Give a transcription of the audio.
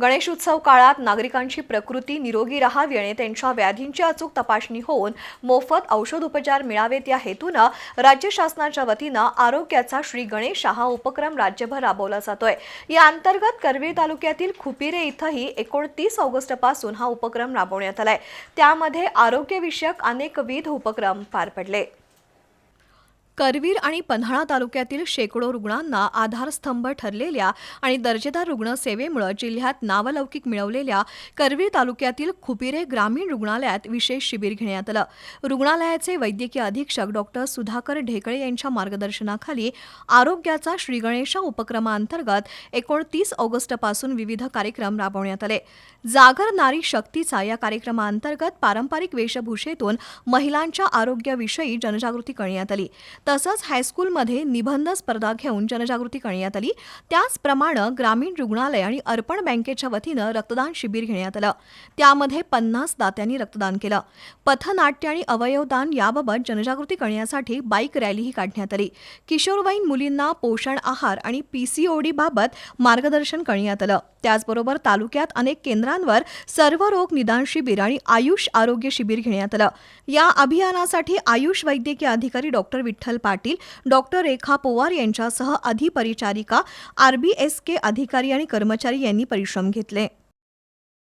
गणेशोत्सव काळात नागरिकांची प्रकृती निरोगी राहावी आणि त्यांच्या व्याधींची अचूक तपासणी होऊन मोफत औषधोपचार मिळावेत या हेतूनं राज्य शासनाच्या वतीनं आरोग्याचा श्री गणेश हा उपक्रम राज्यभर राबवला जातोय. या अंतर्गत करवीर तालुक्यातील खुपिरे इथंही एकोणतीस ऑगस्टपासून हा उपक्रम राबवण्यात आलाय. त्यामध्ये आरोग्यविषयक अनेकविध उपक्रम पार पडले. करवीर आणि पन्हाळा तालुक्यातील शेकडो रुग्णांना आधारस्तंभ ठरलेल्या आणि दर्जेदार रुग्णसेवेमुळे जिल्ह्यात नावलौकिक मिळवलेल्या करवीर तालुक्यातील खुपिरे ग्रामीण रुग्णालयात विशेष शिबिर घेण्यात आलं. रुग्णालयाचे वैद्यकीय अधीक्षक डॉक्टर सुधाकर ढेकळे यांच्या मार्गदर्शनाखाली आरोग्याचा श्रीगणेशा उपक्रमाअंतर्गत एकोणतीस ऑगस्टपासून विविध कार्यक्रम राबवण्यात आले. जागर नारी शक्तीचा या कार्यक्रमाअंतर्गत पारंपरिक वेशभूषेतून महिलांच्या आरोग्याविषयी जनजागृती करण्यात आली. तसंच हायस्कूलमध्ये निबंध स्पर्धा घेऊन जनजागृती करण्यात आली. त्याचप्रमाणे ग्रामीण रुग्णालय आणि अर्पण बँकेच्या वतीनं रक्तदान शिबिर घेण्यात आलं. त्यामध्ये पन्नास दात्यांनी रक्तदान केलं. पथनाट्य आणि अवयवदान याबाबत जनजागृती करण्यासाठी बाईक रॅलीही काढण्यात आली. किशोरवयीन मुलींना पोषण आहार आणि पीसीओडी बाबत मार्गदर्शन करण्यात आलं. त्याचबरोबर तालुक्यात अनेक केंद्रांवर सर्व रोग निदान शिबिर आणि आयुष आरोग्य शिबिर घेण्यात आलं. या अभियानासाठी आयुष वैद्यकीय अधिकारी डॉक्टर विठ्ठल पाटील डॉक्टर रेखा पोवार यांच्यासह अधिपरिचारिका आरबीएसके अधिकारी आणि कर्मचारी यांनी परिश्रम घेतले.